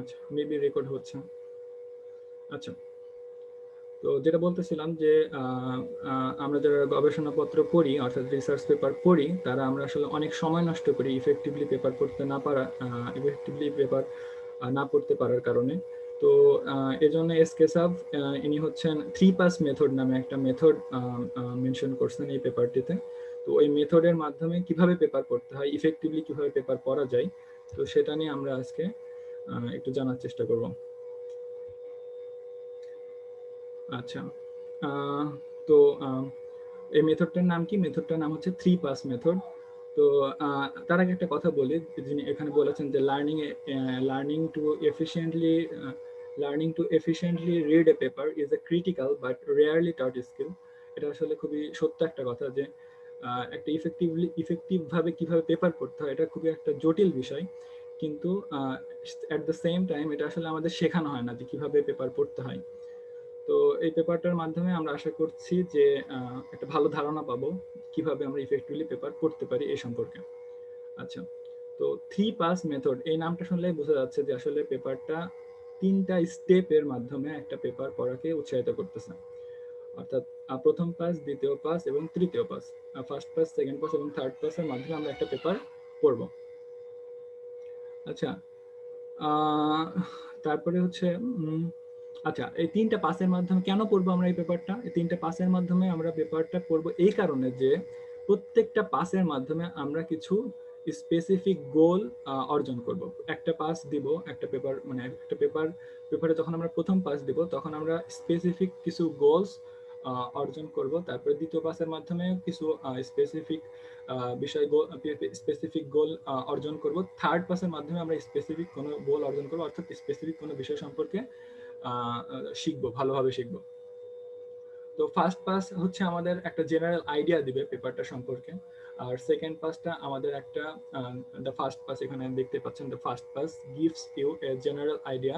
আচ্ছা maybe record হচ্ছে। আচ্ছা তো যেটা বলতেছিলাম যে আমরা যারা গবেষণাপত্র পড়ি, অর্থাৎ রিসার্চ পেপার পড়ি, তারা আমরা আসলে অনেক সময় নষ্ট করি ইফেক্টিভলি পেপার পড়তে না পারা ইফেক্টিভলি পেপার না পড়তে পারার কারণে। তো এজন্য এসকে সাব ইনি হচ্ছেন থ্রি পাস মেথড নামে একটা মেথড মেনশন করছেন এই পেপারটিতে তো ওই মেথডের মাধ্যমে কীভাবে পেপার পড়তে হয় ইফেক্টিভলি কীভাবে পেপার পড়া যায়, তো সেটা নিয়ে আমরা আজকে একটু জানার চেষ্টা করব। আচ্ছা তো এই মেথডটার নাম কি? মেথডটার নাম হচ্ছে থ্রি পাস মেথড তো তার আগে একটা কথা বলি, যিনি এখানে বলেছেন যে learning learning to efficiently learning to efficiently read a paper is a critical but rarely taught skill এটা আসলে খুবই সত্য একটা কথা যে একটা ইফেক্টিভলি ইফেক্টিভ ভাবে কীভাবে পেপার পড়তে হয়, এটা খুবই একটা জটিল বিষয়। কিন্তু অ্যাট দ্য সেম টাইম এটা আসলে আমাদের শেখানো হয় না যে কীভাবে পেপার পড়তে হয়। তো এই পেপারটার মাধ্যমে আমরা আশা করছি যে একটা ভালো ধারণা পাবো কীভাবে আমরা ইফেক্টিভলি পেপার পড়তে পারি এই সম্পর্কে। আচ্ছা তো থ্রি পাস মেথড এই নামটা শুনলেই বোঝা যাচ্ছে যে আসলে পেপারটা তিনটা স্টেপের মাধ্যমে একটা পেপার পড়াকে উৎসাহিত করতেছে। অর্থাৎ প্রথম পাস দ্বিতীয় পাস এবং তৃতীয় pass first pass second pass এবং থার্ড পাসের মাধ্যমে আমরা একটা পেপার পড়ব। আচ্ছা। তারপরে হচ্ছে আচ্ছা এই তিনটা পাসের মাধ্যমে কেন পড়ব আমরা এই পেপারটা এই তিনটা পাসের মাধ্যমে আমরা পেপারটা পড়ব এই কারণে যে, প্রত্যেকটা পাসের মাধ্যমে আমরা কিছু স্পেসিফিক গোল অর্জন করব। একটা পাস দিব, একটা পেপার মানে একটা পেপার পেপারে যখন আমরা প্রথম পাস দিব, তখন আমরা স্পেসিফিক কিছু গোলস অর্জন করব। তারপরে দ্বিতীয় পাসের মাধ্যমে কিছু স্পেসিফিক বিষয় গোল স্পেসিফিক গোল অর্জন করব। থার্ড পাসের মাধ্যমে আমরা স্পেসিফিক কোনো গোল অর্জন করব, অর্থাৎ স্পেসিফিক কোনো বিষয় সম্পর্কে শিখব, ভালোভাবে শিখব। তো ফার্স্ট পাস হচ্ছে আমাদের একটা জেনারেল আইডিয়া দিবে পেপারটা সম্পর্কে। আর সেকেন্ড পাসটা আমাদের একটা দ্য ফার্স্ট পাস এখানে দেখতে পাচ্ছেন the first pass gives you a general idea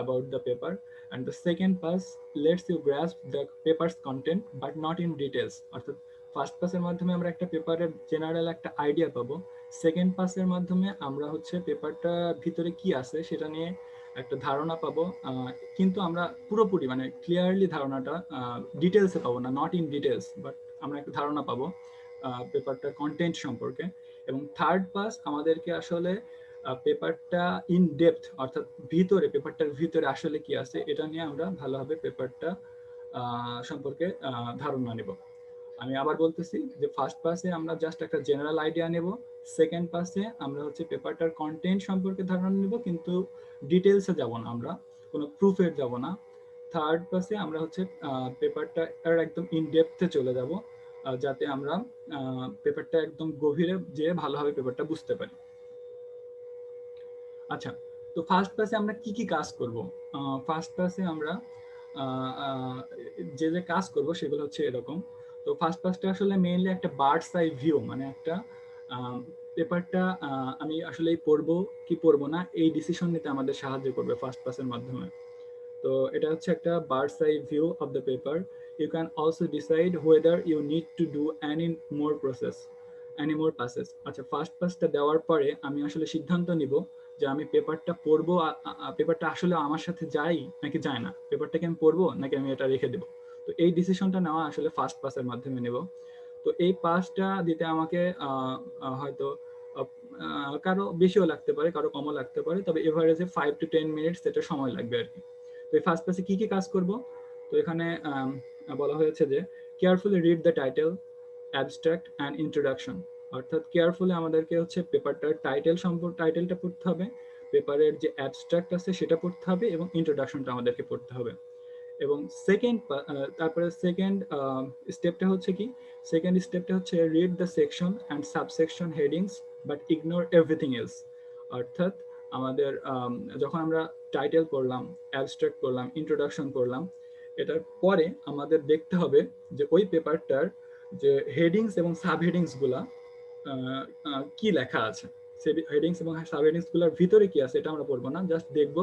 about the paper and the second pass lets you grasp the paper's content but not in details অর্থাৎ ফার্স্ট পাসের মাধ্যমে আমরা একটা পেপারের জেনারেল একটা আইডিয়া পাবো। সেকেন্ড পাসের মাধ্যমে আমরা হচ্ছে পেপারটা ভিতরে কি আছে সেটা নিয়ে একটা ধারণা পাবো। কিন্তু আমরা পুরোপুরি মানে ক্লিয়ারলি ধারণাটা ডিটেলসে পাবো না নট ইন ডিটেলস বাট আমরা একটা ধারণা পাবো পেপারটার কন্টেন্ট সম্পর্কে। এবং থার্ড পাস আমাদেরকে আসলে পেপারটা ইন ডেপথ অর্থাৎ ভিতরে পেপারটার ভিতরে আসলে কি আছে, এটা নিয়ে আমরা ভালোভাবে পেপারটা সম্পর্কে ধারণা নেব। আমি আবার বলতেছি যে ফার্স্ট পাসে আমরা জাস্ট একটা জেনারেল আইডিয়া নেব সেকেন্ড পাসে আমরা হচ্ছে পেপারটার কন্টেন্ট সম্পর্কে ধারণা নেব, কিন্তু ডিটেলসে যাব না আমরা, কোনো প্রুফের যাব না। থার্ড পাসে আমরা হচ্ছে পেপারটা একদম ইন ডেপথে চলে যাব যাতে আমরা পেপারটা একদম গভীরে যেয়ে ভালোভাবে পেপারটা বুঝতে পারি। আচ্ছা তো ফার্স্ট ক্লাসে আমরা কি কি কাজ করব? ফার্স্ট ক্লাসে আমরা যে যে কাজ করব সেগুলো হচ্ছে এরকম। তো ফার্স্ট ক্লাসটা আসলে মেইনলি একটা বার্ড সাই ভিউ মানে একটা পেপারটা আমি আসলে পড়ব কি পড়ব না, এই ডিসিশন নিতে আমাদের সাহায্য করবে ফার্স্ট ক্লাসের মাধ্যমে। তো এটা হচ্ছে একটা bird's eye view of the paper you can also decide whether you need to do any more process any more passes আচ্ছা ফার্স্ট পাসটা দেওয়ার পরে আমি আসলে সিদ্ধান্ত নিব যে আমি পেপারটা পড়ব পেপারটা আসলে আমার সাথে যাই নাকি যায় না? পেপারটাকে আমি পড়ব নাকি আমি এটা রেখে দেবো? তো এই ডিসিশনটা নেওয়া আসলে ফার্স্ট পাসের মাধ্যমে নেব। তো এই পাসটা দিতে আমাকে হয়তো কারও বেশিও লাগতে পারে, কারও কমও লাগতে পারে, তবে এভারেজে ফাইভ টু টেন মিনিটস এটা সময় লাগবে আর কি। তো এই ফার্স্ট পাসে কি কি কাজ করব? তো এখানে বলা হয়েছে যে carefully read the title abstract and introduction অর্থাৎ কেয়ারফুলি আমাদেরকে হচ্ছে পেপারটার টাইটেল সম্পর্ক টাইটেলটা পড়তে হবে পেপারের যে অ্যাবস্ট্রাক্ট আছে সেটা পড়তে হবে এবং ইন্ট্রোডাকশনটা আমাদেরকে পড়তে হবে। এবং সেকেন্ড তারপরে সেকেন্ড স্টেপটা হচ্ছে কি? সেকেন্ড স্টেপটা হচ্ছে read the section and subsection headings but ignore everything else অর্থাৎ আমাদের আম, যখন আমরা টাইটেল পড়লাম অ্যাবস্ট্রাক্ট করলাম ইন্ট্রোডাকশন করলাম এটার পরে আমাদের দেখতে হবে যে ওই পেপারটার যে হেডিংস এবং সাব হেডিংসগুলা আহ, আহ, কি লেখা আছে? হেডিংস এবং সাব হেডিংস ভিতরে কি আছে এটা আমরা পড়ব না। জাস্ট দেখব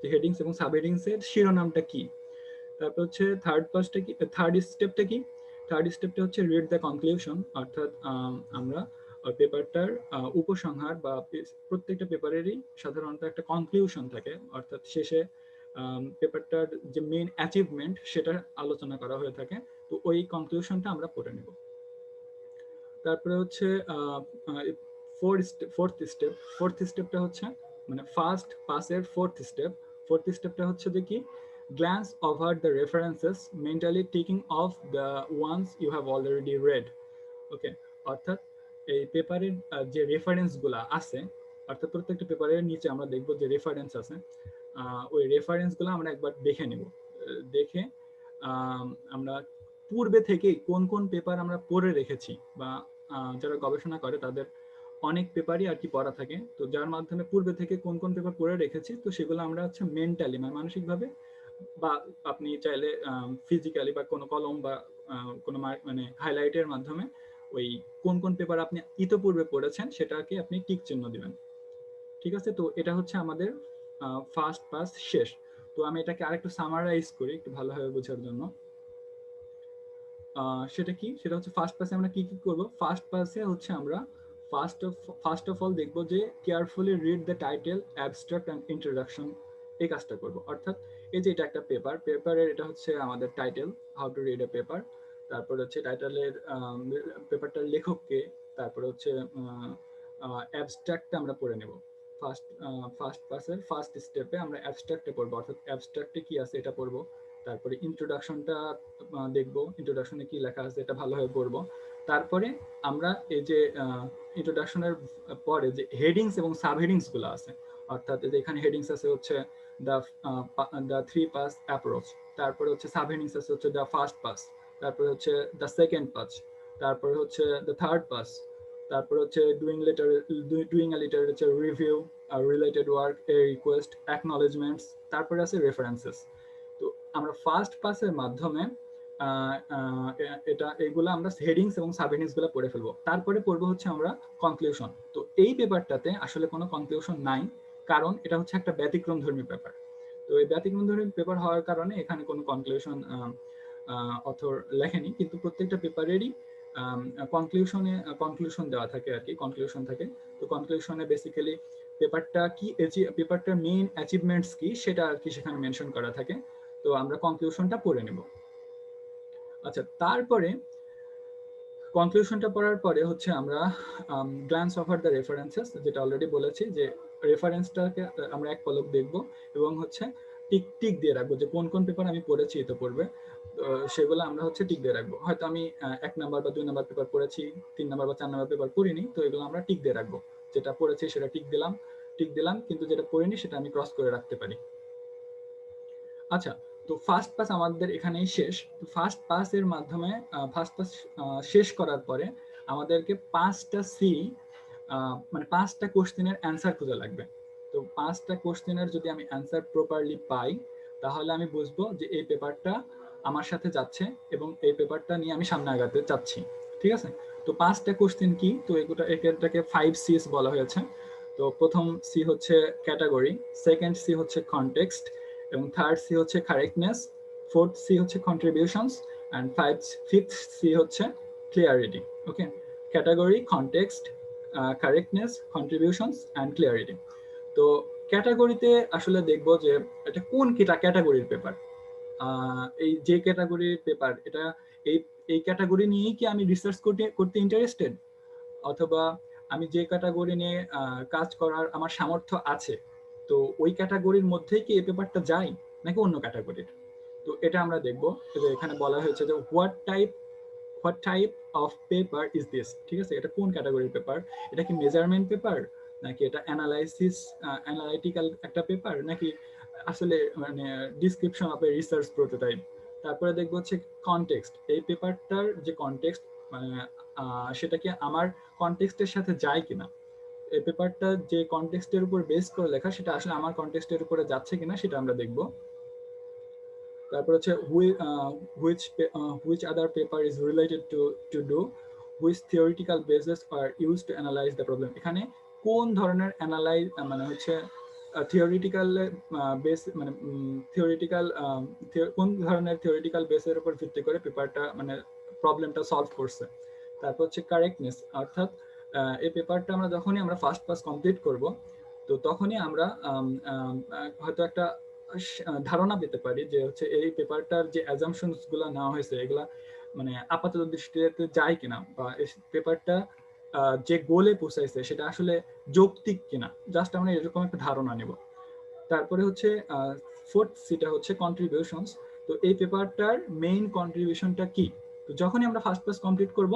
যে হেডিংস এবং সাব হেডিংস এর শিরোনামটা কি। তারপর হচ্ছে থার্ড পাসটা কি থার্ড স্টেপটা কি? থার্ড স্টেপটা হচ্ছে রিড দ্য কনক্লুশন অর্থাৎ আম, আমরা পেপারটার উপসংহার বা প্রত্যেকটা পেপারেরই সাধারণত একটা কনক্লিউশন থাকে। অর্থাৎ শেষে পেপারটার যে মেইন অ্যাচিভমেন্ট সেটা আলোচনা করা হয়ে থাকে। তো ওই কনক্লুশনটা আমরা পড়ে নেব। তারপরে হচ্ছে ফোর্থ স্টেপ ফোর্থ স্টেপটা হচ্ছে মানে ফার্স্ট পাসের ফোর্থ স্টেপ ফোর্থ স্টেপটা হচ্ছে যে কি, glance over the references, mentally taking off the ones you have already read ওকে অর্থাৎ এই পেপারের যে রেফারেন্সগুলো আছে, অর্থাৎ প্রত্যেকটা পেপারের নিচে আমরা দেখব যে রেফারেন্স আছে ওই রেফারেন্সগুলো আমরা একবার দেখে নেব। দেখে আমরা পূর্বে থেকে কোন কোন পেপার আমরা পড়ে রেখেছি বা যারা গবেষণা করে তাদের অনেক পেপারই আর কি পড়া থাকে। তো যার মাধ্যমে পূর্বে থেকে কোন কোন পেপার পড়ে রেখেছি, তো সেগুলো আমরা হচ্ছে মেন্টালি মানে মানসিকভাবে বা আপনি চাইলে ফিজিক্যালি বা কোনো কলম বা কোনো মানে হাইলাইটের মাধ্যমে ওই কোন কোন পেপার আপনি ইতোপূর্বে পড়েছেন সেটাকে আপনি টিক চিহ্ন দিবেন। ঠিক আছে? তো এটা হচ্ছে আমাদের ফার্স্ট পাস শেষ। তো আমি এটাকে আরেকটু সামারাইজ করি একটু ভালোভাবে বোঝার জন্য। সেটা কি? সেটা হচ্ছে ফার্স্ট পাসে আমরা কি কি করব? ফার্স্ট পাসে হচ্ছে আমরা first of first of all দেখব যে carefully read the title abstract and introduction এই কাজটা করব। অর্থাৎ এই যে এটা একটা পেপার পেপারের এটা হচ্ছে আমাদের title how to read a paper তারপর হচ্ছে টাইটেলের পেপারটার লেখককে, তারপর হচ্ছে অ্যাবস্ট্রাক্টটা আমরা পড়ে নেব। ফার্স্ট ফার্স্ট পাসের ফার্স্ট স্টেপে আমরা অ্যাবস্ট্রাক্টে পড়ব। অর্থাৎ অ্যাবস্ট্রাক্টে কি আছে এটা পড়ব। তারপরে ইন্ট্রোডাকশনটা দেখব ইন্ট্রোডাকশনে কি লেখা আছে, এটা ভালোভাবে পড়ব। তারপরে আমরা এই যে ইন্ট্রোডাকশনের পরে যে হেডিংস এবং সাব হেডিংসগুলো আছে, অর্থাৎ যে এখানে হেডিংস আছে হচ্ছে the the three pass approach তারপরে হচ্ছে সাব হেডিংস আছে হচ্ছে দ্য ফার্স্ট পাস তারপরে হচ্ছে দ্য সেকেন্ড পাস তারপরে হচ্ছে দ্য থার্ড পাস তারপরে হচ্ছে doing letter doing a literature review related work a request acknowledgements তারপরে আছে রেফারেন্সেস আমরা ফার্স্ট পাসের মাধ্যমে এটা, এগুলো আমরা হেডিংস এবং সাব হেডিংসগুলো পড়ে ফেলব। তারপরে পড়ব হচ্ছে আমরা কনক্লুশন তো এই পেপারটাতে আসলে কোনো কনক্লুশন নাই, কারণ এটা হচ্ছে একটা ব্যতিক্রম ধর্মী পেপার তো এই ব্যতিক্রম ধর্মী পেপার হওয়ার কারণে এখানে কোনো কনক্লুশন অথর লেখেনি, কিন্তু প্রত্যেকটা পেপারেরই কনক্লুশনে কনক্লুশন দেওয়া থাকে আর কি কনক্লুশন থাকে। তো কনক্লুশনে বেসিক্যালি পেপারটা কি পেপারটার মেইন অ্যাচিভমেন্টস কি, সেটা আর কি সেখানে মেনশন করা থাকে। তো আমরা কনক্লুশনটা পড়ে নেব। আচ্ছা তারপরে কনক্লুশনটা পড়ার পরে হচ্ছে আমরা গ্ল্যান্স অফার দ্য রেফারেন্সেস যেটা অলরেডি বলেছি যে রেফারেন্সটাকে আমরা এক পলক দেখব এবং হচ্ছে টিক টিক দিয়ে রাখব যে কোন কোন পেপার আমি পড়েছি তো পড়বে সেগুলো আমরা হচ্ছে টিক দিয়ে রাখব। হয়তো আমি এক নাম্বার বা দুই নাম্বার পেপার পড়েছি, তিন নাম্বার বা চার নাম্বার পেপার পড়িনি, তো এগুলো আমরা টিক দিয়ে রাখব। যেটা পড়েছি সেটা টিক দিলাম টিক দিলাম, কিন্তু যেটা পড়িনি সেটা আমি ক্রস করে রাখতে পারি। আচ্ছা তো ফার্স্ট পাস আমাদের এখানেই শেষ। তো ফার্স্ট পাস এর মাধ্যমে ফার্স্ট পাস শেষ করার পরে আমাদেরকে পাঁচটা সি মানে পাঁচটা কোশ্চেনের অ্যান্সার খুঁজে লাগবে। তো পাঁচটা কোশ্চেনের যদি আমি অ্যান্সার প্রপারলি পাই, তাহলে আমি বুঝব যে এই পেপারটা আমার সাথে যাচ্ছে এবং এই পেপারটা নিয়ে আমি সামনে আগাতে চাচ্ছি। ঠিক আছে? তো পাঁচটা কোশ্চেন কি? তো এগুলো এটাকে ফাইভ সিস বলা হয়েছে। তো প্রথম সি হচ্ছে ক্যাটাগরি সেকেন্ড সি হচ্ছে কনটেক্সট এবং থার্ড সি হচ্ছে কারেক্টনেস ফোর্থ সি হচ্ছে contributions and five fifth C হচ্ছে clarity okay category context correctness contributions and clarity তো ক্যাটাগরিতে আসলে দেখব যে এটা কোন কেটা ক্যাটাগরির পেপার এই যে ক্যাটাগরির পেপার এটা এই এই ক্যাটাগরি নিয়েই কি আমি রিসার্চ করতে করতে ইন্টারেস্টেড অথবা আমি যে ক্যাটাগরি নিয়ে কাজ করার আমার সামর্থ্য আছে তো ওই ক্যাটাগরির মধ্যেই কি এই পেপারটা যায় নাকি অন্য ক্যাটাগরির তো এটা আমরা দেখব। এখানে বলা হয়েছে যে what type what type of paper is this ঠিক আছে? এটা কোন ক্যাটাগরির পেপার এটা কি মেজারমেন্ট পেপার নাকি এটা অ্যানালাইসিস অ্যানালাইটিক্যাল একটা পেপার নাকি আসলে মানে description of a research prototype তারপরে দেখব হচ্ছে কনটেক্সট এই পেপারটার যে কনটেক্সট মানে সেটা কি আমার কনটেক্সটের সাথে যায় কিনা? পেপারটা যে কনটেক্সটের উপর বেস করে লেখা, সেটা আসলে আমার কনটেক্সটের উপরে যাচ্ছে কিনা সেটা আমরা দেখব। তারপর হচ্ছে which which other paper is related to to do which theoretical basis are used to analyse the problem এখানে কোন ধরনের অ্যানালাইজ মানে হচ্ছে থিওরিটিক্যাল বেস মানে থিওরিটিক্যাল কোন ধরনের থিওরিটিক্যাল বেসের উপর ভিত্তি করে পেপারটা মানে প্রবলেমটা সলভ করছে। তারপর হচ্ছে কারেক্টনেস অর্থাৎ এই পেপারটা আমরা যখনই আমরা ফার্স্ট পাস কমপ্লিট করব, তো তখনই আমরা হয়তো একটা ধারণা পেতে পারি যে হচ্ছে এই পেপারটার যে অ্যাজামশনসগুলো নেওয়া হয়েছে, এগুলা মানে আপাতত দৃষ্টিতে যায় কিনা বা পেপারটা যে গোলে পৌঁছাইছে সেটা আসলে যৌক্তিক কিনা জাস্ট আমরা এরকম একটা ধারণা নেব। তারপরে হচ্ছে ফোর্থ সিটা হচ্ছে কন্ট্রিবিউশনস তো এই পেপারটার মেইন কন্ট্রিবিউশনটা কি? তো যখনই আমরা ফার্স্ট ক্লাস কমপ্লিট করব,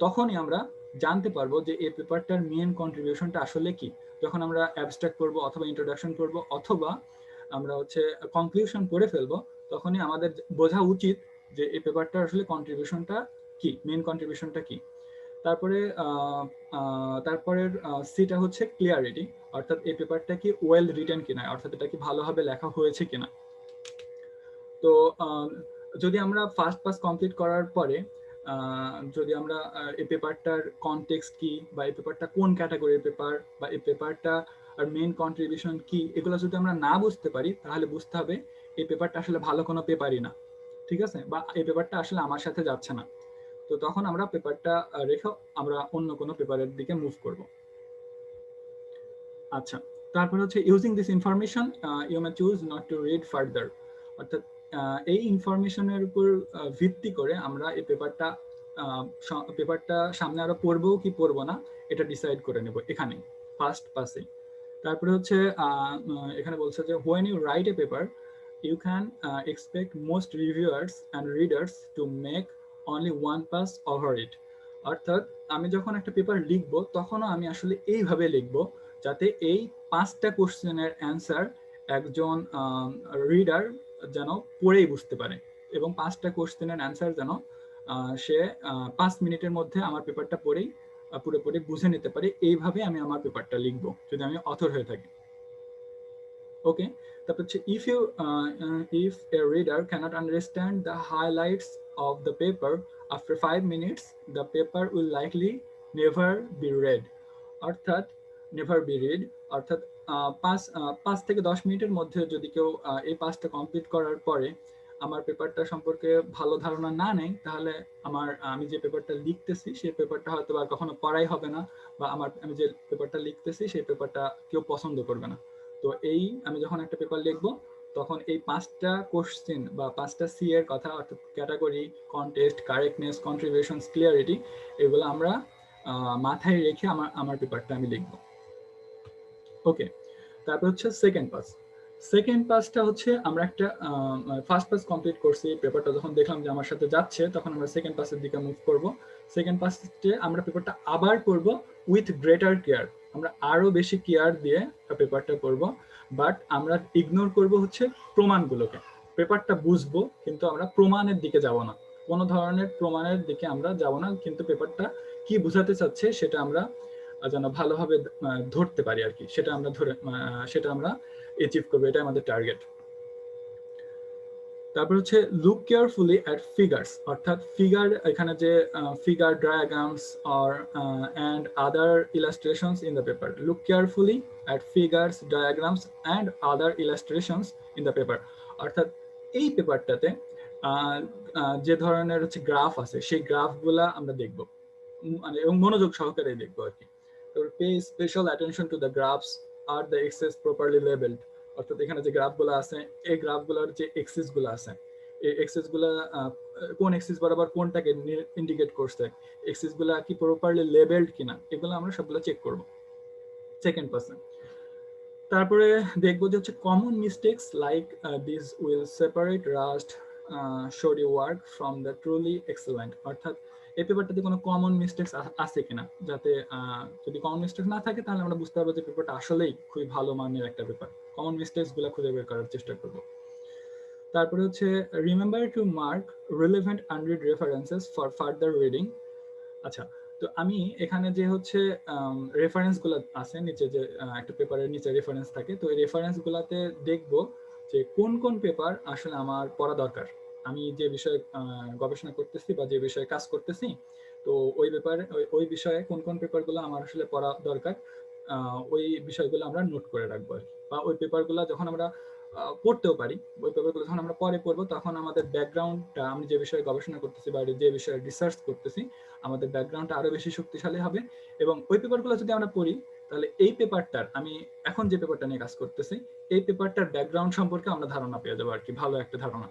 তখনই আমরা জানতে পারব যে এই পেপারটার মেইন কন্ট্রিবিউশনটা আসলে কি? যখন আমরা অ্যাবস্ট্রাক্ট করব অথবা ইন্ট্রোডাকশন করব অথবা আমরা হচ্ছে কনক্লুশন করে ফেলব, তখনই আমাদের বোঝা উচিত যে এই পেপারটার আসলে কন্ট্রিবিউশনটা কি মেইন কন্ট্রিবিউশনটা কি। তারপরে তারপরের সিটা হচ্ছে ক্লিয়ারিটি অর্থাৎ এই পেপারটা কি ওয়েল রিটেন কিনা, অর্থাৎ এটা কি ভালোভাবে লেখা হয়েছে কিনা। তো যদি আমরা ফার্স্ট পাস কমপ্লিট করার পরে যদি আমরা এই পেপারটার কনটেক্সট কি বা এই পেপারটা কোন ক্যাটাগরির পেপার বা এই পেপারটা আর মেইন কন্ট্রিবিউশন কি, এগুলো যদি আমরা না বুঝতে পারি, তাহলে বুঝতে হবে এই পেপারটা আসলে ভালো কোনো পেপারই না। ঠিক আছে? বা এই পেপারটা আসলে আমার সাথে যাচ্ছে না। তো তখন আমরা পেপারটা রেখে আমরা অন্য কোনো পেপারের দিকে মুভ করব। আচ্ছা তারপর হচ্ছে using this information you may choose not to read further অর্থাৎ এই ইনফরমেশনের উপর ভিত্তি করে আমরা এই পেপারটা পেপারটা সামনে আরও পড়ব কি পড়ব না, এটা ডিসাইড করে নেব এখানে ফার্স্ট পাসে তারপরে হচ্ছে এখানে বলছে যে when you write a paper you can expect most reviewers and readers to make only one pass over it অর্থাৎ, আমি যখন একটা পেপার লিখব, তখনও আমি আসলে এইভাবে লিখব, যাতে এই পাঁচটা কোশ্চেনের অ্যান্সার একজন রিডার যেন পড়েই বুঝতে পারে। এবং পাঁচটা কোশ্চেনের অ্যান্সার যেন সে পাঁচ মিনিটের মধ্যে আমার পেপারটা পড়েই পুরোপুরি বুঝে নিতে পারে। এইভাবে আমি আমার পেপারটা লিখব, যদি আমি অথর হয়ে থাকি। ওকে? তারপর হচ্ছে if you if a reader cannot understand the highlights of the paper after five minutes the paper will likely never be read অর্থাৎ নেভার বি রিড অর্থাৎ পাঁচ পাঁচ থেকে দশ মিনিটের মধ্যে যদি কেউ এই পাঁচটা কমপ্লিট করার পরে আমার পেপারটা সম্পর্কে ভালো ধারণা না নেই তাহলে আমার, আমি যে পেপারটা লিখতেছি, সেই পেপারটা হয়তো আর কখনো পড়াই হবে না বা আমার, আমি যে পেপারটা লিখতেছি, সেই পেপারটা কেউ পছন্দ করবে না। তো এই আমি যখন একটা পেপার লিখব, তখন এই পাঁচটা কোশ্চেন বা পাঁচটা সি এর কথা, অর্থাৎ category context correctness contribution clarity এগুলো আমরা মাথায় রেখে আমার আমার পেপারটা আমি লিখব। ওকে তারপর হচ্ছে সেকেন্ড পাস সেকেন্ড পাসটা হচ্ছে আমরা একটা ফার্স্ট পাস কমপ্লিট করছি পেপারটা যখন দেখলাম যে আমার সাথে যাচ্ছে, তখন আমরা সেকেন্ড পাসের দিকে মুভ করব। সেকেন্ড পাসে আমরা পেপারটা আবার করব উইথ গ্রেটার কেয়ার আমরা আরও বেশি কেয়ার দিয়ে পেপারটা করব বাট আমরা ইগনোর করব হচ্ছে প্রমাণগুলোকে। পেপারটা বুঝব, কিন্তু আমরা প্রমাণের দিকে যাব না। কোনো ধরনের প্রমাণের দিকে আমরা যাব না, কিন্তু পেপারটা কি বুঝাতে চাচ্ছে সেটা আমরা যেন ভালোভাবে ধরতে পারি আর কি। সেটা আমরা ধরে সেটা আমরা অ্যাচিভ করব এটা আমাদের টার্গেট তারপর হচ্ছে লুক কেয়ারফুলি অ্যাট ফিগার্স অর্থাৎ ফিগার এখানে যে figure diagrams or and other illustrations in the paper look carefully at figures diagrams and other illustrations in the paper অর্থাৎ এই পেপারটাতে যে ধরনের হচ্ছে গ্রাফ আছে, সেই গ্রাফগুলা আমরা দেখব। মানে এবং মনোযোগ সহকারে দেখব আর কি। Pay special attention to the graphs are the axes properly labeled. অর্থাৎ এখানে যে গ্রাফগুলো আছে, এই গ্রাফগুলোর যে এক্সিসগুলো আছে, এই এক্সিসগুলা কোন এক্সিস বরাবর কোনটাকে ইন্ডিকেট করছে এক্সিসগুলা কি প্রপারলি লেবেলড কিনা, এগুলো আমরা সবগুলো চেক করব। সেকেন্ড পার্সন তারপরে দেখব যে হচ্ছে common mistakes like this will separate rushed shoddy work from the truly excellent অর্থাৎ এই পেপারটাতে কোনো কমন মিস্টেক্স আছে কিনা? যাতে যদি কমন মিস্টেক্স না থাকে, তাহলে আমরা বুঝতে পারব যে পেপারটা আসলেই খুবই ভালো মানের একটা পেপার কমন মিস্টেক্সগুলো খুঁজে বের করার চেষ্টা করব। তারপরে হচ্ছে remember to mark relevant unread references for further reading আচ্ছা তো আমি এখানে যে হচ্ছে রেফারেন্সগুলো আছে, নিচে যে একটা পেপারের নিচে রেফারেন্স থাকে, তো এই রেফারেন্স গুলাতে দেখব যে কোন কোন পেপার আসলে আমার পড়া দরকার। আমি যে বিষয়ে গবেষণা করতেছি বা যে বিষয়ে কাজ করতেছি, তো ওই ব্যাপারে, ওই বিষয়ে কোন কোন পেপারগুলো আমার আসলে পড়া দরকার ওই বিষয়গুলো আমরা নোট করে রাখব আর বা ওই পেপারগুলো যখন আমরা পড়তেও পারি, ওই পেপারগুলো যখন আমরা পরে পড়ব, তখন আমাদের ব্যাকগ্রাউন্ডটা আমি যে বিষয়ে গবেষণা করতেছি বা যে বিষয়ে রিসার্চ করতেছি, আমাদের ব্যাকগ্রাউন্ডটা আরও বেশি শক্তিশালী হবে এবং ওই পেপারগুলো যদি আমরা পড়ি, তাহলে এই পেপারটার আমি এখন যে পেপারটা নিয়ে কাজ করতেছি, এই পেপারটার ব্যাকগ্রাউন্ড সম্পর্কে আমরা ধারণা পেয়ে যাব আর কি, ভালো একটা ধারণা।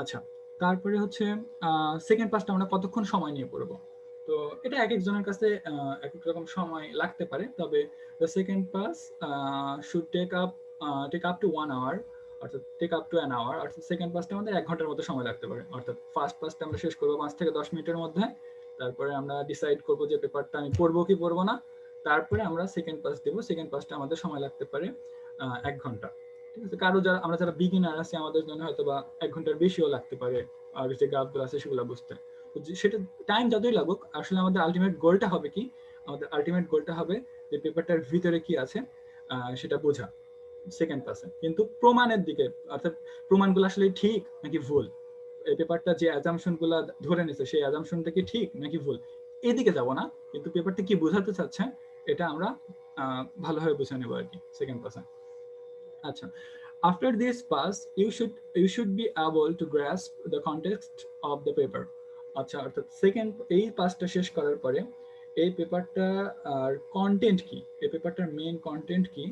আচ্ছা তারপরে হচ্ছে সেকেন্ড পাসটা আমরা কতক্ষণ সময় নিয়ে পড়ব? তো এটা এক একজনের কাছে এক এক রকম সময় লাগতে পারে, তবে the second pass should take up take up to one hour অর্থাৎ take up to an hour অর্থাৎ সেকেন্ড পাসটা আমাদের এক ঘণ্টার মতো সময় লাগতে পারে, অর্থাৎ ফার্স্ট পাসটা আমরা শেষ করব পাঁচ থেকে দশ মিনিটের মধ্যে, তারপরে আমরা ডিসাইড করব যে পেপারটা আমি পড়ব কি পড়ব না, তারপরে আমরা সেকেন্ড পাস দেবো সেকেন্ড পাসটা আমাদের সময় লাগতে পারে এক ঘণ্টা। ঠিক আছে, কারও যারা আমরা যারা বিগিনার আছি, আমাদের জন্য হয়তো বা এক ঘণ্টার বেশিও লাগতে পারে, আর যে গ্রাফগুলো আছে সেগুলো বুঝতে। সেটা টাইম যতই লাগুক, আসলে আমাদের আলটিমেট গোলটা হবে কি? আমাদের আলটিমেট গোলটা হবে যে পেপারটার ভিতরে কি আছে সেটা বোঝা সেকেন্ড পাসে কিন্তু প্রমাণের দিকে, অর্থাৎ প্রমাণগুলো আসলে ঠিক নাকি ভুল? এই পেপারটা যে অ্যাজামশনগুলা ধরে নিছে, সেই অ্যাজামশনটা কি ঠিক নাকি ভুল? এদিকে যাব না, কিন্তু পেপারটা কি বোঝাতে চাচ্ছে, এটা আমরা ভালোভাবে বুঝে নেব আর কি সেকেন্ড পাসে আচ্ছা after this pass you should you should be able to grasp the context of the paper. আচ্ছা অর্থাৎ সেকেন্ড এই পাসটা শেষ করার পরে, এই পেপারটা আর কন্টেন্ট কি? এই পেপারটার মেইন কন্টেন্ট কি?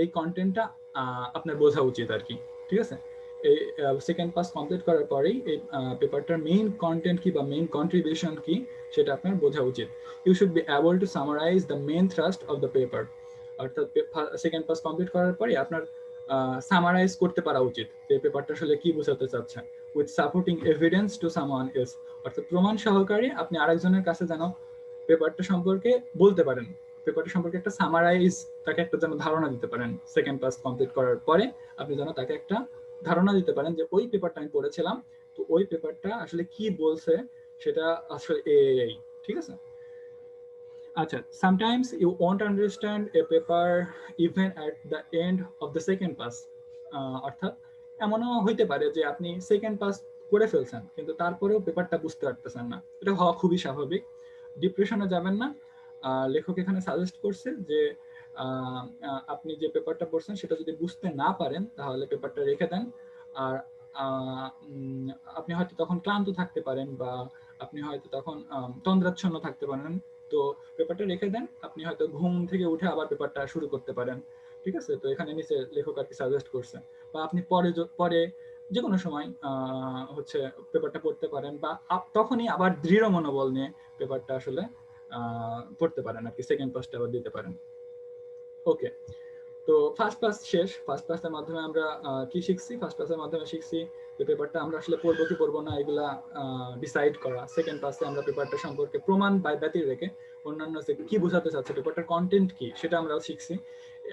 এই কন্টেন্টটা আপনার বোঝা উচিত আর কি, ঠিক আছে? এই সেকেন্ড পাস কমপ্লিট করার পরেই এই পেপারটার মেইন কন্টেন্ট কি বা মেইন কন্ট্রিবিউশন কি, সেটা আপনার বোঝা উচিত। You should be able to summarise the main thrust of the paper অর্থাৎ সেকেন্ড পাস কমপ্লিট করার পরে আপনার সামারাইজ করতে পারা উচিত যে পেপারটা আসলে কি বোঝাতে চাচ্ছেন। With supporting evidence to someone else অর্থাৎ প্রমাণ সহকারে আপনি আরেকজনের কাছে যেন পেপারটা সম্পর্কে বলতে পারেন। পেপারটা সম্পর্কে একটা সামারাইজ তাকে একটা যেন ধারণা দিতে পারেন। সেকেন্ড পাস কমপ্লিট করার পরে আপনি যেন তাকে একটা ধারণা দিতে পারেন যে ওই পেপারটা আমি পড়েছিলাম, তো ওই পেপারটা আসলে কি বলছে, সেটা আসলে এই ঠিক আছে? আচ্ছা sometimes you won't understand a paper even at the end of the second pass অর্থাৎ এমনও হইতে সেকেন্ড পাস করে ফেলছেন, কিন্তু তারপরেও পেপারটা বুঝতে পারতেছেন না। এটা হওয়া খুবই স্বাভাবিক। ডিপ্রেশনে যাবেন না। লেখক এখানে সাজেস্ট করছে যে আপনি যে পেপারটা পড়ছেন সেটা যদি বুঝতে না পারেন, তাহলে পেপারটা রেখে দেন। আর আপনি হয়তো তখন ক্লান্ত থাকতে পারেন বা আপনি হয়তো তখন তন্দ্রাচ্ছন্ন থাকতে পারেন। তো পেপারটা রেখে দেন, আপনি হয়তো ঘুম থেকে উঠে আবার পেপারটা শুরু করতে পারেন, ঠিক আছে? তো এখানে নিচে লেখক আর কি সাজেস্ট করছেন। বা আপনি পরে পরে যে কোনো সময় হচ্ছে পেপারটা পড়তে পারেন বা তখনই আবার দৃঢ় মনোবল নিয়ে পেপারটা আসলে পড়তে পারেন আর কি সেকেন্ড পাসটা আবার দিতে পারেন। ওকে তো ফার্স্ট পাস শেষ ফার্স্ট পাসের মাধ্যমে আমরা কি শিখছি? ফার্স্ট ক্লাসের মাধ্যমে শিখছি যে পেপারটা আমরা আসলে পড়ব কি পড়ব না, এগুলা ডিসাইড করা। সেকেন্ড পাসে আমরা পেপারটা সম্পর্কে প্রমাণ বা ব্যতির রেখে অন্যান্য কি বোঝাতে চাচ্ছে পেপারটার কন্টেন্ট কি, সেটা আমরা শিখছি।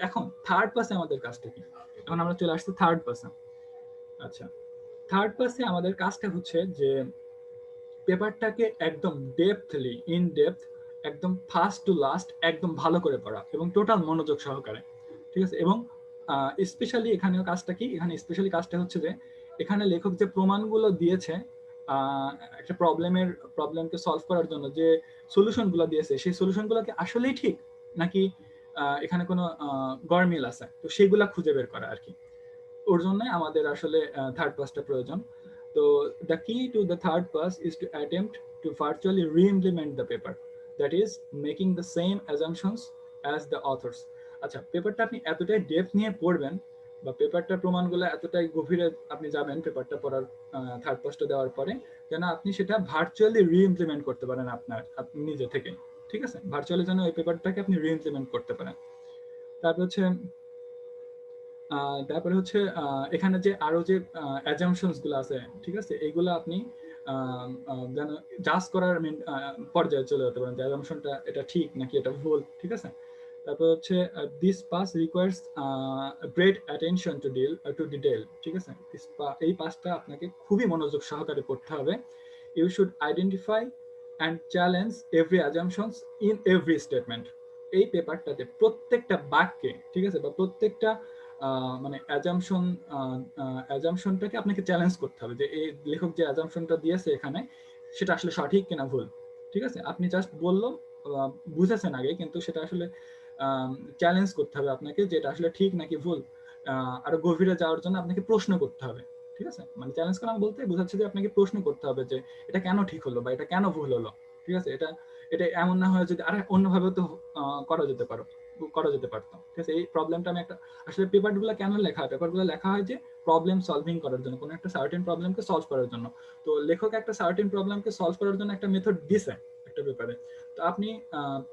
এখন থার্ড পাসে আমাদের কাজটা কি? এখন আমরা চলে আসছি থার্ড পাসে আচ্ছা থার্ড পাসে আমাদের কাজটা হচ্ছে যে পেপারটাকে একদম ডেপথলি ইন ডেপথ একদম ফার্স্ট টু লাস্ট একদম ভালো করে পড়া এবং টোটাল মনোযোগ সহকারে। ঠিক আছে? এবং স্পেশালি এখানেও কাজটা কি? এখানে স্পেশালি কাজটা হচ্ছে যে, এখানে লেখক যে প্রমাণগুলো দিয়েছে একটা প্রবলেমের প্রবলেমকে সলভ করার জন্য যে সলিউশনগুলো দিয়েছে, সেই সলিউশনগুলোকে আসলেই ঠিক? নাকি এখানে কোনো গরমিল আছে? তো সেগুলা খুঁজে বের করা আর কি। ওর জন্য আমাদের আসলে থার্ড পাসটা প্রয়োজন। তো the key to the third pass is to attempt to virtually reimplement the paper that is making the same assumptions as the authors আচ্ছা পেপারটা আপনি এতটাই ডেপথ নিয়ে পড়বেন বা পেপারটার প্রমাণগুলো এতটাই গভীরে আপনি যাবেন পেপারটা পড়ার থার্ড পাসটা দেওয়ার পরে, যেন আপনি সেটা ভার্চুয়ালি রি-ইমপ্লিমেন্ট করতে পারেন আপনার আপনি নিজে থেকে ঠিক আছে? ভার্চুয়ালি যেন ওই পেপারটাকে আপনি রি-ইমপ্লিমেন্ট করতে পারেন। তারপর হচ্ছে তারপরে হচ্ছে এখানে যে আরও যে অ্যাজামশনসগুলো আছে, ঠিক আছে? এইগুলো আপনি যেন জাজ করার পর্যায়ে চলে যেতে পারেন যে অ্যাজামশনটা এটা ঠিক নাকি এটা ভুল, ঠিক আছে? তারপর হচ্ছে this pass requires great attention to deal to detail ঠিক আছে? এই পাসটা আপনাকে খুবই মনোযোগ সহকারে করতে হবে। You should identify and challenge every assumptions in every statement এই পেপারটাতে প্রত্যেকটা বাক্যে, ঠিক আছে? বা প্রত্যেকটা মানে অ্যাজামশন অ্যাজামশনটাকে আপনাকে চ্যালেঞ্জ করতে হবে যে, এই লেখক যে অ্যাজামশনটা দিয়েছে এখানে, সেটা আসলে সঠিক কিনা ভুল? ঠিক আছে? আপনি জাস্ট বলল বুঝেছেন আগে, কিন্তু সেটা আসলে চ্যালেঞ্জ করতে হবে আপনাকে যে এটা আসলে ঠিক নাকি ভুল আরও গভীরে যাওয়ার জন্য আপনাকে প্রশ্ন করতে হবে, ঠিক আছে? মানে চ্যালেঞ্জ করা বলতে বোঝাচ্ছে যে আপনাকে প্রশ্ন করতে হবে যে এটা কেন ঠিক হলো বা এটা কেন ভুল হলো, ঠিক আছে? এটা এটা এমন না হয় যদি আরে অন্যভাবে তো করা যেতে পারো, করা যেতে পারতো, ঠিক আছে? এই প্রবলেমটা আমি একটা, আসলে পেপারগুলো কেন লেখা হয়? পেপারগুলো লেখা হয় যে প্রবলেম সলভিং করার জন্য, কোনো একটা সার্টেন প্রবলেমকে সলভ করার জন্য। তো লেখক একটা সার্টেন প্রবলেমকে সলভ করার জন্য একটা মেথড দিছে একটা পেপারে তো আপনি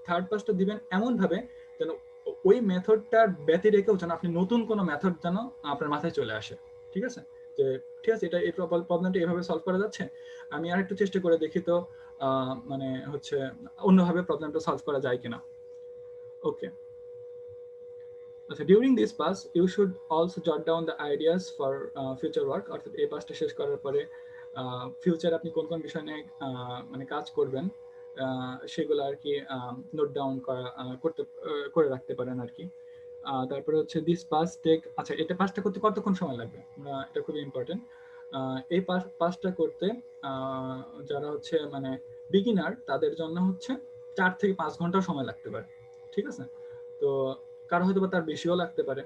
থার্ড পাসটা দিবেন এমন ভাবে যেন ওই মেথডটার ব্যতি রেখেও যেন আপনি নতুন কোনো মেথড যেন আপনার মাথায় চলে আসে। ঠিক আছে? যে ঠিক আছে, এটা এই প্রবলেমটা এভাবে সলভ করা যাচ্ছে। আমি আর একটু চেষ্টা করে দেখি তো মানে হচ্ছে অন্যভাবে প্রবলেমটা সলভ করা যায় কিনা। ওকে আচ্ছা during this pass you should also jot down the ideas for future work অর্থাৎ এই পাসটা শেষ করার পরে ফিউচার আপনি কোন কোন বিষয় নিয়ে মানে কাজ করবেন? সেগুলো আর কি নোট ডাউন করা করতে করে রাখতে পারেন আর কি। তারপরে হচ্ছে দিস পাস টেক আচ্ছা এটা পাসটা করতে কতক্ষণ সময় লাগবে? এটা খুবই ইম্পর্টেন্ট এই পাস পাসটা করতে যারা হচ্ছে মানে বিগিনার তাদের জন্য হচ্ছে চার থেকে পাঁচ ঘণ্টা সময় লাগতে পারে, ঠিক আছে? তো কারও হয়তো বা তার বেশিও লাগতে পারে।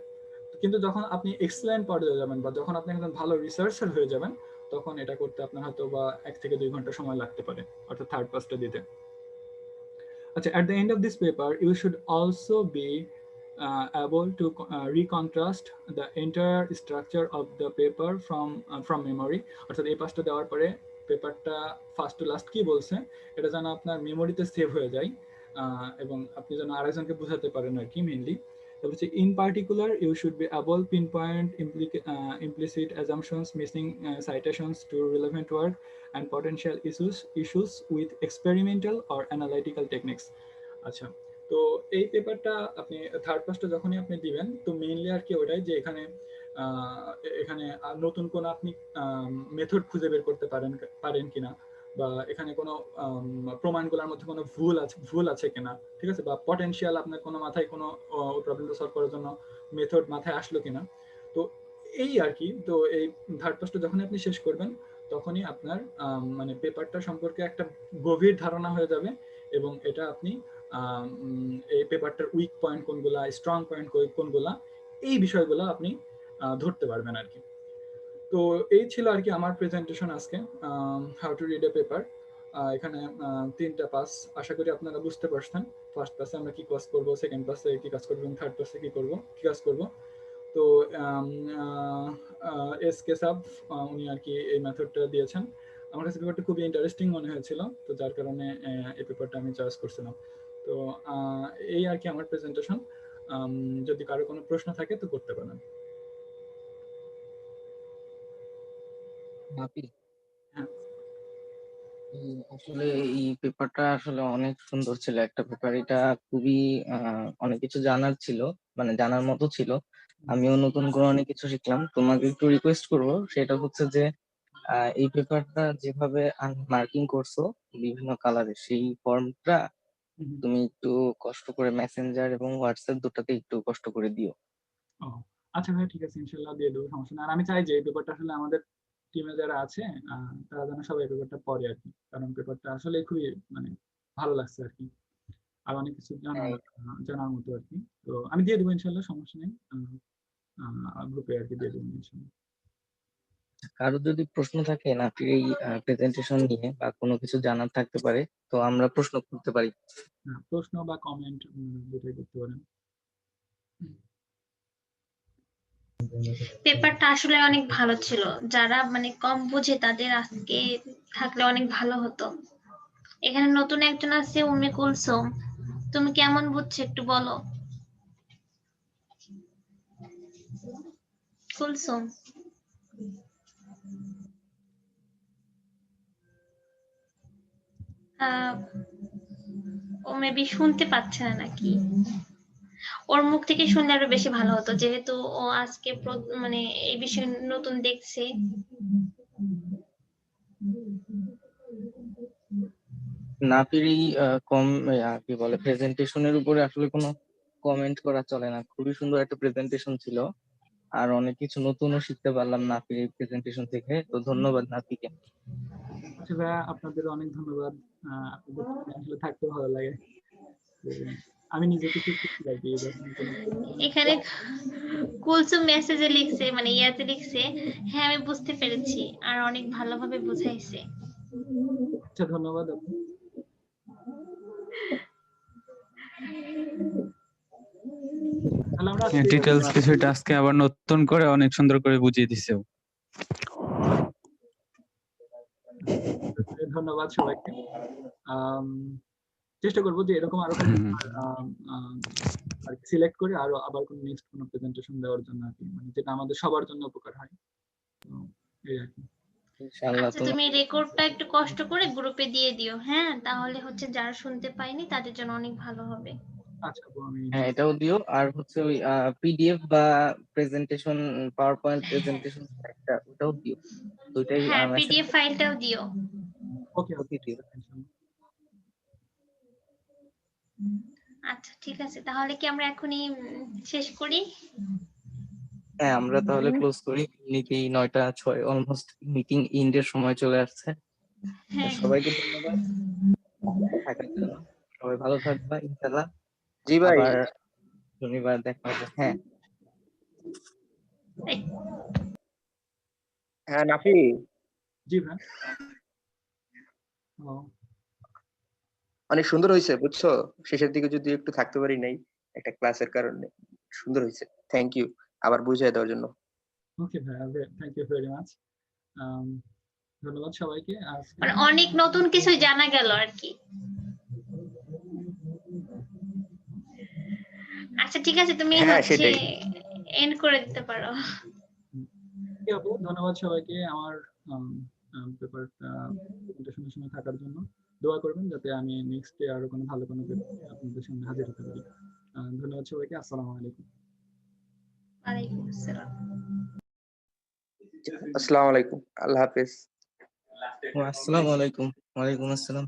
কিন্তু যখন আপনি এক্সেলেন্ট পর্যায়ে যাবেন বা যখন আপনি একজন ভালো রিসার্চার হয়ে যাবেন তখন এটা করতে আপনার হয়তো বা এক থেকে দুই ঘণ্টা সময় লাগতে পারে অর্থাৎ থার্ড পাসটা দিতে। আচ্ছা at the end of this paper you should also be uh, able to uh, entire structure of the paper from uh, from memory. অর্থাৎ এই পাসটা দেওয়ার পরে পেপারটা ফার্স্ট টু লাস্ট কি বলছে এটা যেন আপনার মেমোরিতে সেভ হয়ে যায় আহ, এবং আপনি যেন আরেকজনকে বোঝাতে পারেন আর কি মেইনলি হচ্ছে in particular you should be able pinpoint implicit assumptions missing citations to relevant work and potential issues issues with experimental or analytical techniques আচ্ছা তো এই পেপারটা আপনি থার্ড পাস্টটা যখনই আপনি দিবেন, তো মেইনলি আর কি ওটাই যে এখানে এখানে নতুন কোন আপনি মেথড খুঁজে বের করতে পারেন পারেন কিনা। বা এখানে কোনো প্রমাণগুলোর মধ্যে কোনো ভুল আছে ভুল আছে কিনা, ঠিক আছে? বা পটেনশিয়াল আপনার কোনো মাথায় কোনো প্রবলেমটা সলভ করার জন্য মেথড মাথায় আসলো কিনা? তো এই আর কি, তো এই থার্ড পাসটা যখনই আপনি শেষ করবেন, তখনই আপনার মানে পেপারটা সম্পর্কে একটা গভীর ধারণা হয়ে যাবে এবং এটা আপনি এই পেপারটার উইক পয়েন্ট কোনগুলা স্ট্রং পয়েন্ট কোনগুলা, এই বিষয়গুলো আপনি ধরতে পারবেন আর কি। তো এই ছিল আর কি আমার প্রেজেন্টেশন আজকে how to read a paper এখানে তিনটা পাস আশা করি আপনারা বুঝতে পারছেন। ফার্স্ট পাসে আমরা কি কাজ করব সেকেন্ড পাসে কি কাজ করব এবং থার্ড পাসে কি করব, কি কাজ করব। তো এস কে সাব উনি আর কি এই মেথডটা দিয়েছেন। আমার কাছে পেপারটা খুবই ইন্টারেস্টিং মনে হয়েছিল, তো যার কারণে এই পেপারটা আমি চয়েস করছিলাম। তো এই আর কি আমার প্রেজেন্টেশন যদি কারও কোনো প্রশ্ন থাকে তো করতে পারেন। বাপি হ্যাঁ। এই আসলে এই পেপারটা আসলে অনেক সুন্দর ছিল একটা পেপার। এটা খুবই অনেক কিছু জানার ছিল মানে জানার মতো ছিল। আমিও নতুন করে অনেক কিছু শিখলাম। তোমাকে একটু রিকোয়েস্ট করব সেটা হচ্ছে যে এই পেপারটা যেভাবে মার্কিং করছ বিভিন্ন কালারে সেই ফর্মটা তুমি একটু কষ্ট করে মেসেঞ্জার এবং হোয়াটসঅ্যাপ দুটাতে একটু কষ্ট করে দিও। আচ্ছা ভাই ঠিক আছে ইনশাল্লাহ দিয়ে দেবো সমস্যা নেই। আর আমি চাই যে এই পেপারটা আসলে আমাদের টিমে যারা আছে তারা যেন সবাই পেপারটা পড়ে আর কি। কারণ পেপারটা আসলে খুবই মানে ভালো লাগছে আর কি। আর অনেক কিছু জানার জানার মতো আর কি। তো আমি দিয়ে দেবো ইনশাল্লাহ সমস্যা নেই। গ্রুপে আর কি দিয়ে দেবো ইনশাল্লাহ। কারও যদি প্রশ্ন থাকে নাপির এই প্রেজেন্টেশন নিয়ে বা কোনো কিছু জানার থাকতে পারে তো আমরা প্রশ্ন করতে পারি। হ্যাঁ, প্রশ্ন বা কমেন্ট দুটোই করতে পারেন। পেপারটা আসলে অনেক ভালো ছিল। যারা মানে কম বুঝে তাদের আজকে থাকলে অনেক ভালো হতো। এখানে নতুন একজন আছে উম্মে কুলসুম। তুমি কেমন বুঝছ একটু বলো? কুলসুম। ও মেবি শুনতে পাচ্ছে না নাকি? ওর মুখ থেকে শুনলে আরও বেশি ভালো হতো যেহেতু ও আজকে প্র- মানে এই বিষয়ে নতুন দেখছে। নাপির কম কি বলে প্রেজেন্টেশনের উপরে আসলে কোনো কমেন্ট করা চলে না। খুবই সুন্দর একটা প্রেজেন্টেশন ছিল। আর অনেক কিছু নতুনও শিখতে পারলাম নাপির এই প্রেজেন্টেশন থেকে। তো ধন্যবাদ নাপিকে আচ্ছা ভাইয়া আপনাদের অনেক ধন্যবাদ। আপনাদের আসলে থাকতে ভালো লাগে। আমি নিজেকে এখানে কুলসুম মেসেজে লিখছে মানে ইয়াতে লিখছে হ্যাঁ আমি বুঝতে পেরেছি আর অনেক ভালোভাবে বুঝাইছে। আচ্ছা ধন্যবাদ আপু। তাহলে আজকে- ডিটেলস কিছুটা আজকে আবার নতুন করে অনেক সুন্দর করে বুঝিয়ে দিছে ধন্যবাদ সবাইকে। আম, চেষ্টা করব যে এরকম আরও। সিলেক্ট করে আরও আবার কোনো নেক্সট কোনো প্রেজেন্টেশন দেওয়ার জন্য আর কি মানে যেটা আমাদের সবার জন্য উপকার হয়। তো এই আর কি। ইনশাআল্লাহ আচ্ছা তুমি রেকর্ডটা একটু কষ্ট করে গ্রুপে দিয়ে দিও হ্যাঁ? তাহলে হচ্ছে যারা শুনতে পায়নি তাদের জন্য অনেক ভালো হবে। আচ্ছা হ্যাঁ এটাও দিও। আর হচ্ছে ওই পিডিএফ বা প্রেজেন্টেশন পাওয়ার পয়েন্ট প্রেজেন্টেশন একটা ওটাও দিও। দুইটাই হ্যাঁ পিডিএফ ফাইলটাও দিও। ওকে ওকে দিও। আচ্ছা ঠিক আছে। তাহলে কি আমরা এখনই শেষ করি? হ্যাঁ আমরা তাহলে ক্লোজ করি। এমনিতেই নয়টা ছয় অলমোস্ট মিটিং ইন্ডের সময় চলে আসছে। হ্যাঁ। সবাইকে ধন্যবাদ। থাকার জন্য সবাই ভালো থাকবা ইনশাআল্লাহ। জি ভাই। শনিবার দেখা হবে। হ্যাঁ। হ্যাঁ নাফি। জি ভাই। ও। অনেক সুন্দর হয়েছে বুঝছ? শেষের দিকে যদি একটু থাকতে পারি নাই একটা ক্লাসের কারণে সুন্দর হয়েছে। থ্যাংক ইউ আবার বুঝিয়ে দেওয়ার জন্য। ওকে ভাই থ্যাংক ইউ ভেরি মাচ ধন্যবাদ সবাইকে। আজকে মানে অনেক নতুন কিছু জানা গেল আর কি। আচ্ছা ঠিক আছে তুমি হ্যাঁ, হচ্ছে এন্ড করে দিতে পারো। ধন্যবাদ সবাইকে আমার পেপারটা প্রেজেন্টেশনের সময় থাকার জন্য। দোয়া করবেন যাতে আমি নেক্সট ডে আরও কোনো ভালো কোনো আপনাদের সামনে হাজির হতে পারি। আহ, ধন্যবাদ সবাইকে আসসালামু আলাইকুম। ওয়ালাইকুম আসসালাম। আসসালামু আলাইকুম আল্লাহ হাফেজ। আসসালামু আলাইকুম ওয়ালাইকুম আসসালাম।